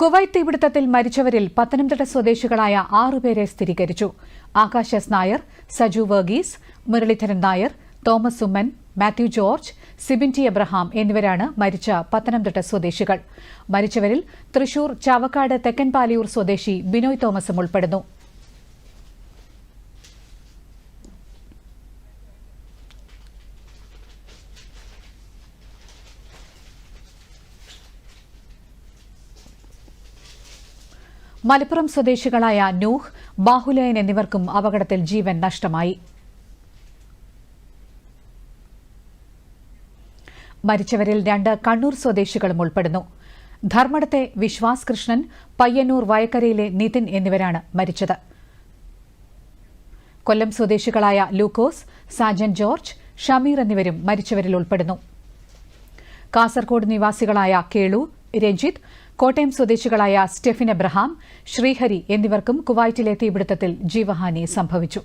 Kuwait തീപിടുത്തത്തിൽ മരിച്ചവരിൽ പത്തനംതിട്ട സ്വദേശികളായ ആറുപേരെ സ്ഥിരീകരിച്ചു. ആകാശസ് നായർ സജു വർഗീസ് മുരളീധരൻ നായർ തോമസ് ഉമ്മൻ മാത്യു ജോർജ് സിബിൻ ടി എബ്രഹാം എന്നിവരാണ് മരിച്ച പത്തനംതിട്ട സ്വദേശികൾ. മരിച്ചവരിൽ തൃശൂർ ചാവക്കാട് തെക്കൻപാലിയൂർ സ്വദേശി ബിനോയ് തോമസും ഉൾപ്പെടുന്നു. മലപ്പുറം സ്വദേശികളായ നൂഹ് ബാഹുലയൻ എന്നിവർക്കും അപകടത്തിൽ ജീവൻ നഷ്ടമായി. മരിച്ചവരിൽ രണ്ട് കണ്ണൂർ സ്വദേശികളും ഉൾപ്പെടുന്നു. ധർമ്മടത്തെ വിശ്വാസ് കൃഷ്ണൻ പയ്യന്നൂർ വയക്കരയിലെ നിതിൻ എന്നിവരാണ് മരിച്ചത്. കൊല്ലം സ്വദേശികളായ ലൂക്കോസ് സാജൻ ജോർജ് ഷമീർ എന്നിവരും മരിച്ചവരിൽ ഉൾപ്പെടുന്നു. കാസർകോട് നിവാസികളായ കേളു രഞ്ജിത്ത് കോട്ടയം സ്വദേശികളായ സ്റ്റെഫിൻ എബ്രഹാം ശ്രീഹരി എന്നിവർക്കും കുവൈറ്റിലെ തീപിടുത്തത്തിൽ ജീവഹാനി സംഭവിച്ചു.